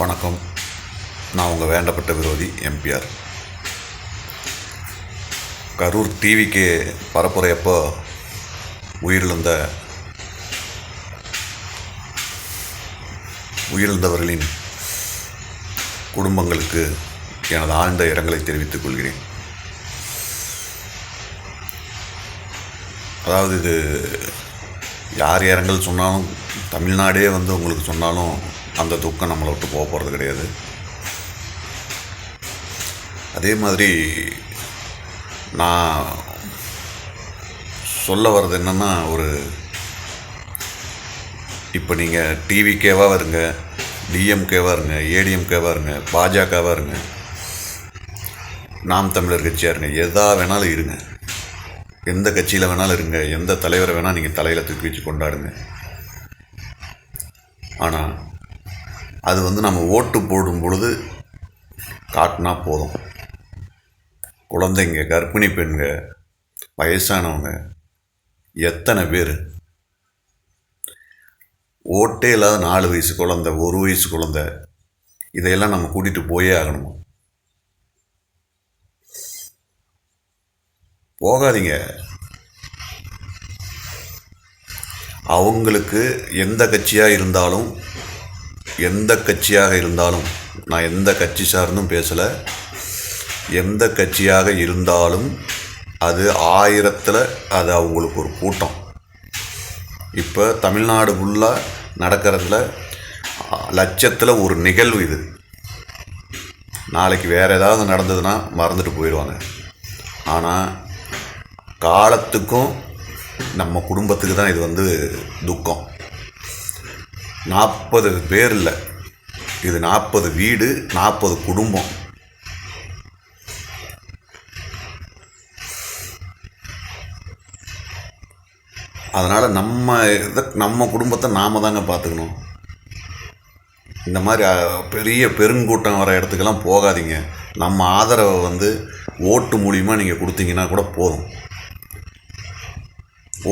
வணக்கம். நான் உங்கள் வேண்டப்பட்ட விரோதி எம்பிஆர் கரூர் டிவிக்கு பரப்புரையப்போ உயிரிழந்த உயிரிழந்தவர்களின் குடும்பங்களுக்கு எனது ஆழ்ந்த இரங்கலை தெரிவித்துக் கொள்கிறேன். அதாவது இது யார் இரங்கல் சொன்னாலும் தமிழ்நாடே வந்து உங்களுக்கு சொன்னாலும் அந்த துக்கம் நம்மளை விட்டு போக போகிறது கிடையாது. அதே மாதிரி நான் சொல்ல வர்றது என்னென்னா ஒரு இப்போ நீங்கள் டிவிக்கேவாக இருங்க டிஎம்கேவாக இருங்க ஏடிஎம்கேவாக இருங்க பாஜகவாக இருங்க நாம் தமிழர் கட்சியாக இருங்க எதா வேணாலும் இருங்க. எந்த கட்சியில் வேணாலும் இருங்க எந்த தலைவரை வேணால் நீங்கள் தலையில் தூக்கி வச்சு கொண்டாடுங்க. ஆனால் அது வந்து நம்ம ஓட்டு போடும் பொழுது காட்டினா போதும். குழந்தைங்க கர்ப்பிணி பெண்க வயசானவங்க எத்தனை பேர்? ஓட்டே இல்லாத நாலு வயசு குழந்த ஒரு வயசு குழந்த இதையெல்லாம் நம்ம கூட்டிகிட்டு போயே ஆகணுமா? போகாதீங்க. அவங்களுக்கு எந்த கட்சியாக இருந்தாலும் எந்த கட்சியாக இருந்தாலும் நான் எந்த கட்சி சார்ந்தும் பேசலை. எந்த கட்சியாக இருந்தாலும் அது ஆயிரத்தில் அது அவங்களுக்கு ஒரு கூட்டம். இப்போ தமிழ்நாடு ஃபுல்லாக நடக்கிறதுல லட்சத்தில் ஒரு நிகழ்வு இது. நாளைக்கு வேறு ஏதாவது நடந்ததுன்னா மறந்துட்டு போயிடுவாங்க. ஆனால் காலத்துக்கும் நம்ம குடும்பத்துக்கு தான் இது வந்து துக்கம். நாற்பது பேர் இல்லை இது நாற்பது வீடு நாற்பது குடும்பம். அதனால் நம்ம இதை நம்ம குடும்பத்தை நாம் தாங்க பார்த்துக்கணும் இந்த மாதிரி பெரிய பெருங்கூட்டம் வர இடத்துக்கெல்லாம் போகாதீங்க. நம்ம ஆதரவை வந்து ஓட்டு மூலியமாக நீங்கள் கொடுத்தீங்கன்னா கூட போதும்.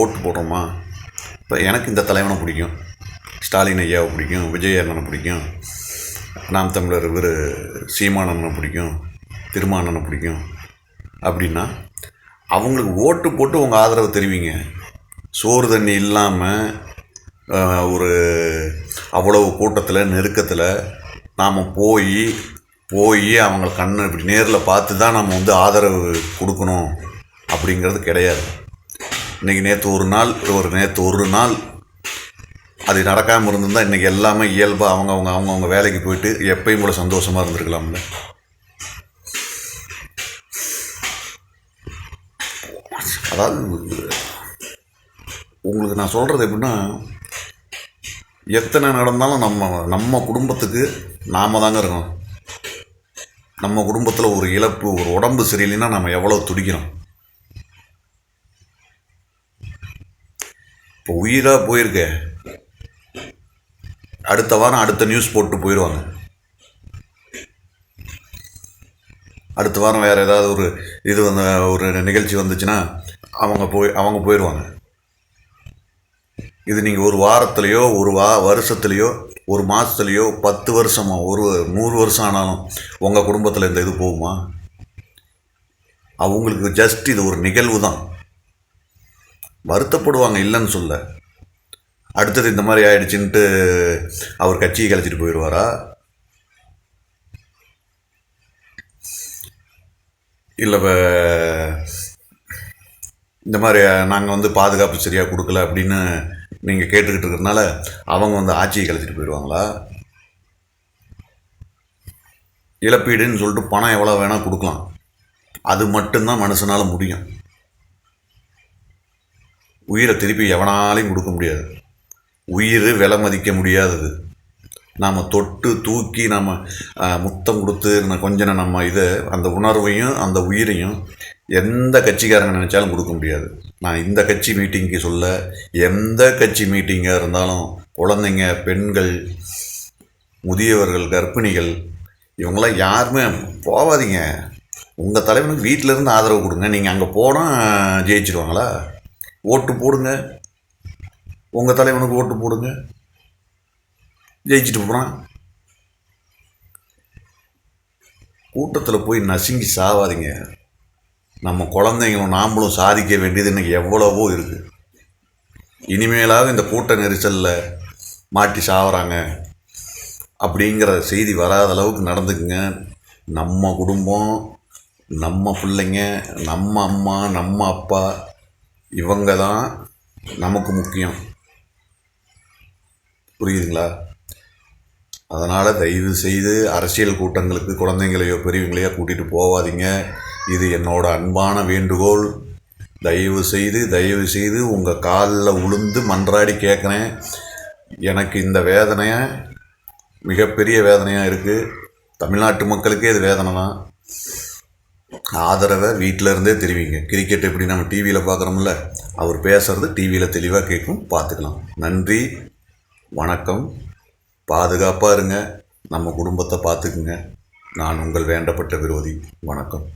ஓட்டு போடுறோமா? இப்போ எனக்கு இந்த தலைவனை பிடிக்கும். ஸ்டாலின் ஐயாவை பிடிக்கும் விஜய் அண்ணனை பிடிக்கும் நாம் தமிழர் இவர் சீமானண்ணனை பிடிக்கும் திருமானனை பிடிக்கும். அப்படின்னா அவங்களுக்கு ஓட்டு போட்டு உங்கள் ஆதரவு தெரிவிங்க. சோறு தண்ணி இல்லாமல் ஒரு அவ்வளவு கூட்டத்தில் நெருக்கத்தில் நாம் போய் போய் அவங்க கண்ணை இப்படி நேரில் பார்த்து தான் நம்ம வந்து ஆதரவு கொடுக்கணும். அப்படிங்கிறது கிடையாது. இன்றைக்கி நேற்று ஒரு நாள் ஒரு நேற்று ஒரு நாள் அது நடக்காமல் இருந்திருந்தால் இன்றைக்கி எல்லாமே இயல்பாக அவங்க அவங்க அவங்கவுங்க வேலைக்கு போயிட்டு எப்பயும் கூட சந்தோஷமாக இருந்திருக்கலாம்ல. அதாவது உங்களுக்கு நான் சொல்கிறது எப்படின்னா எத்தனை நடந்தாலும் நம்ம நம்ம குடும்பத்துக்கு நாம் தாங்க இருக்கணும். நம்ம குடும்பத்தில் ஒரு இழப்பு ஒரு உடம்பு சரியில்லைன்னா நம்ம எவ்வளோ துடிக்கிறோம் இப்போ உயிராக போயிருக்க. அடுத்த வாரம் அடுத்த நியூஸ் போட்டு போயிடுவாங்க. அடுத்த வாரம் வேறு ஏதாவது ஒரு இது வந்து ஒரு நிகழ்ச்சி வந்துச்சுன்னா அவங்க போய் அவங்க போயிடுவாங்க. இது நீங்கள் ஒரு வாரத்துலேயோ ஒரு வா வருஷத்துலேயோ ஒரு மாதத்துலேயோ பத்து வருஷமோ ஒரு நூறு வருஷம் ஆனாலும் உங்கள் குடும்பத்தில் இந்த இது போகுமா? அவங்களுக்கு ஜஸ்ட் இது ஒரு நிகழ்வு தான் வருத்தப்படுவாங்க இல்லைன்னு சொல்ல. அடுத்தது இந்த மாதிரி ஆயிடுச்சுன்ட்டு அவர் கட்சியை கழிச்சிட்டு போயிடுவாரா? இல்லை இந்த மாதிரி நாங்கள் வந்து பாதுகாப்பு சரியாக கொடுக்கல அப்படின்னு நீங்கள் கேட்டுக்கிட்டு இருக்கிறதுனால அவங்க வந்து ஆட்சியை கழிச்சிட்டு போயிடுவாங்களா? இழப்பீடுன்னு சொல்லிட்டு பணம் எவ்வளோ வேணால் கொடுக்கலாம். அது மட்டும்தான் மனுஷனால் முடியும். உயிரை திருப்பி எவனாலையும் கொடுக்க முடியாது. உயிர் விலை மதிக்க முடியாதது. நாம் தொட்டு தூக்கி நம்ம முத்தம் கொடுத்து கொஞ்சம் கொஞ்ச நம்ம இதை அந்த உணர்வையும் அந்த உயிரையும் எந்த கட்சிக்காரங்க நினச்சாலும் கொடுக்க முடியாது. நான் இந்த கட்சி மீட்டிங்க்கு சொல்ல எந்த கட்சி மீட்டிங்காக இருந்தாலும் குழந்தைங்க பெண்கள் முதியவர்கள் கர்ப்பிணிகள் இவங்களாம் யாருமே போகாதீங்க உங்கள் தலைவனுக்கு வீட்டில் இருந்து ஆதரவு கொடுங்க. நீங்கள் அங்கே போனால் ஜெயிச்சிருவாங்களா? ஓட்டு போடுங்க. உங்கள் தலைவனுக்கு ஓட்டு போடுங்க. ஜெயிச்சுட்டு போகிறான் கூட்டத்தில் போய் நசுங்கி சாவாதீங்க. நம்ம குழந்தைங்களும் நாமளும் சாதிக்க வேண்டியது இன்னைக்கு எவ்வளவோ இருக்குது இனிமேலாவது இந்த கூட்ட நெரிசலில் மாட்டி சாவறாங்க. அப்படிங்கிற செய்தி வராத அளவுக்கு நடந்துக்குங்க. நம்ம குடும்பம் நம்ம பிள்ளைங்க நம்ம அம்மா நம்ம அப்பா இவங்க தான் நமக்கு முக்கியம். புரியுதுங்களா? அதனால் தயவு செய்து அரசியல் கூட்டங்களுக்கு குழந்தைங்களையோ பெரியவங்களையோ கூட்டிகிட்டு போகாதீங்க இது என்னோட அன்பான வேண்டுகோள். தயவு செய்து தயவு செய்து உங்கள் காலில் உளுந்து மன்றாடி கேட்குறேன் எனக்கு இந்த வேதனையை மிகப்பெரிய வேதனையாக இருக்குது தமிழ்நாட்டு மக்களுக்கே இது வேதனை தான் ஆதரவை வீட்டில் இருந்தே தெரிவிங்க. கிரிக்கெட் எப்படி நம்ம டிவியில் பார்க்குறோம்ல அவர் பேசுகிறது டிவியில் தெளிவாக கேட்கும் பார்த்துக்கலாம் நன்றி. வணக்கம். பாதுகாப்பாக இருங்க. நம்ம குடும்பத்தை பார்த்துக்குங்க. நான் உங்கள் வேண்டப்பட்ட விரோதி. வணக்கம்.